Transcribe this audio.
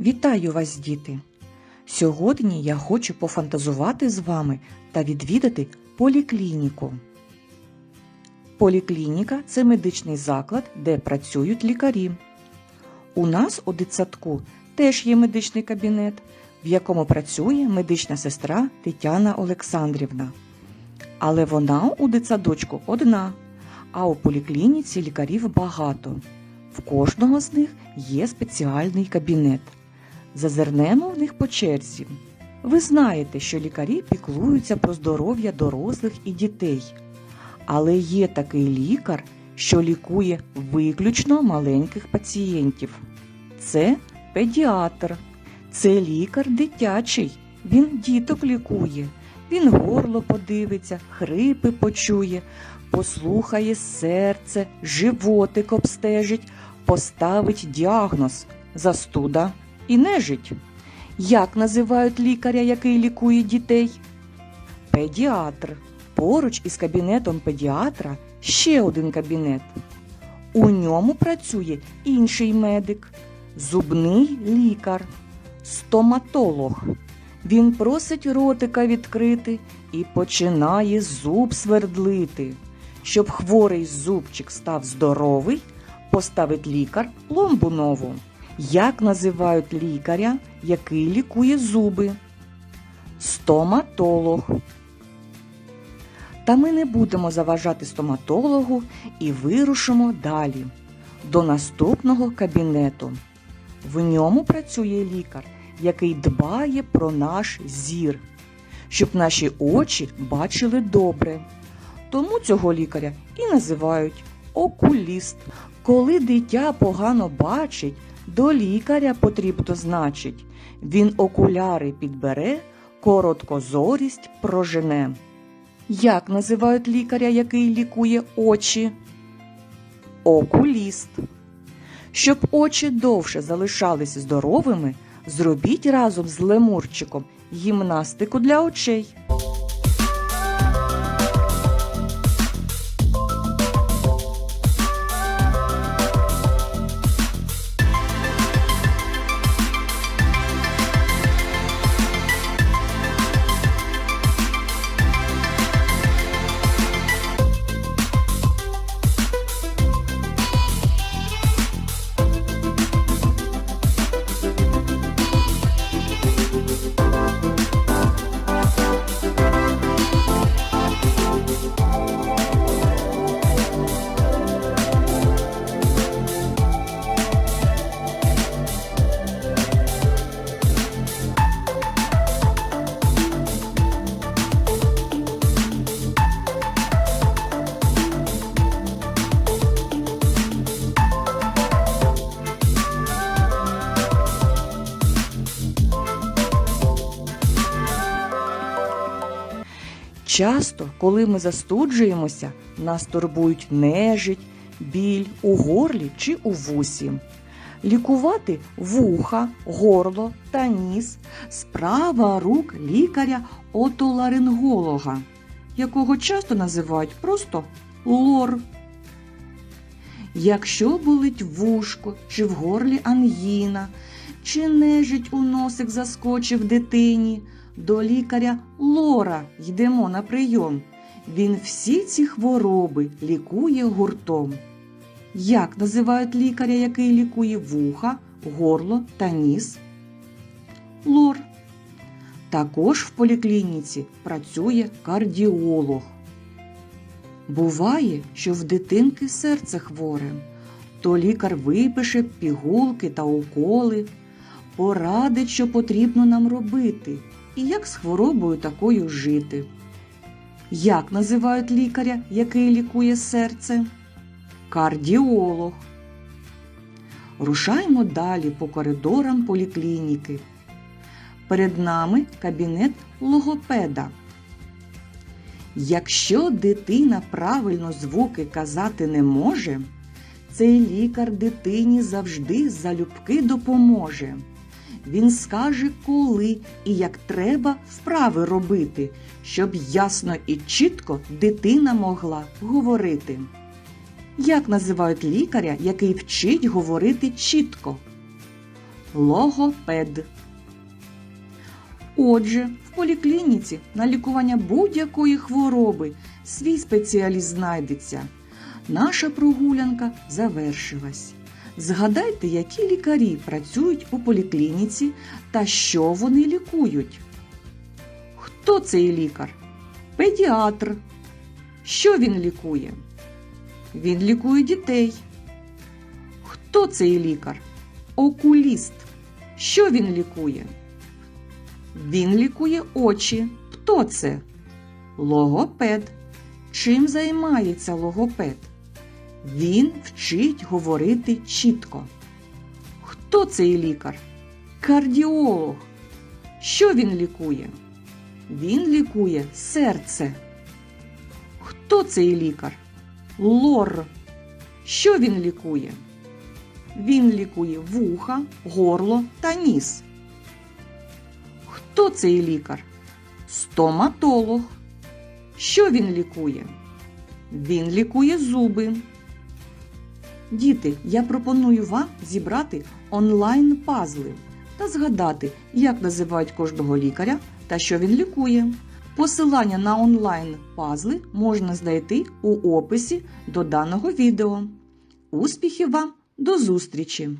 Вітаю вас, діти! Сьогодні я хочу пофантазувати з вами та відвідати поліклініку. Поліклініка це медичний заклад, де працюють лікарі. У нас у дитсадку теж є медичний кабінет, в якому працює медична сестра Тетяна Олександрівна. Але вона у дитсадочку одна, а у поліклініці лікарів багато. В кожного з них є спеціальний кабінет. Зазирнемо в них по черзі. Ви знаєте, що лікарі піклуються про здоров'я дорослих і дітей. Але є такий лікар, що лікує виключно маленьких пацієнтів. Це педіатр. Це лікар дитячий. Він діток лікує. Він горло подивиться, хрипи почує, послухає серце, животик обстежить, поставить діагноз застуда і нежить. Як називають лікаря, який лікує дітей? Педіатр. Поруч із кабінетом педіатра ще один кабінет. У ньому працює інший медик, зубний лікар, стоматолог. Він просить ротика відкрити і починає зуб свердлити. Щоб хворий зубчик став здоровий, поставить лікар пломбу нову. Як називають лікаря, який лікує зуби? Стоматолог. Та ми не будемо заважати стоматологу і вирушимо далі до наступного кабінету. В ньому працює лікар, який дбає про наш зір, щоб наші очі бачили добре. Тому цього лікаря і називають окуліст. Коли дитя погано бачить, до лікаря потрібно значить. Він окуляри підбере, короткозорість прожене. Як називають лікаря, який лікує очі? Окуліст. Щоб очі довше залишались здоровими, зробіть разом з лемурчиком гімнастику для очей. Часто, коли ми застуджуємося, нас турбують нежить, біль у горлі чи у вусі. Лікувати вуха, горло та ніс справа рук лікаря отоларинголога, якого часто називають просто лор. Якщо болить вушко чи в горлі ангіна, чи нежить у носик заскочив дитині, до лікаря Лора йдемо на прийом. Він всі ці хвороби лікує гуртом. Як називають лікаря, який лікує вуха, горло та ніс? Лор. Також в поліклініці працює кардіолог. Буває, що в дитинки серце хворе, то лікар випише пігулки та уколи, порадить, що потрібно нам робити і як з хворобою такою жити. Як називають лікаря, який лікує серце? Кардіолог. Рушаємо далі по коридорам поліклініки. Перед нами кабінет логопеда. Якщо дитина правильно звуки казати не може, цей лікар дитині завжди залюбки допоможе. Він скаже, коли і як треба вправи робити, щоб ясно і чітко дитина могла говорити. Як називають лікаря, який вчить говорити чітко? логопед. Отже, в поліклініці на лікування будь-якої хвороби свій спеціаліст знайдеться. Наша прогулянка завершилась. Згадайте, які лікарі працюють у поліклініці та що вони лікують. Хто цей лікар? Педіатр. Що він лікує? Він лікує дітей. Хто цей лікар? Окуліст. Що він лікує? Він лікує очі. Хто це? Логопед. Чим займається логопед? Він вчить говорити чітко. Хто цей лікар? Кардіолог. Що він лікує? Він лікує серце. Хто цей лікар? Лор. Що він лікує? Він лікує вуха, горло та ніс. Хто цей лікар? Стоматолог. Що він лікує? Він лікує зуби. Діти, я пропоную вам зібрати онлайн пазли та згадати, як називають кожного лікаря та що він лікує. Посилання на онлайн пазли можна знайти у описі до даного відео. Успіхів вам! До зустрічі!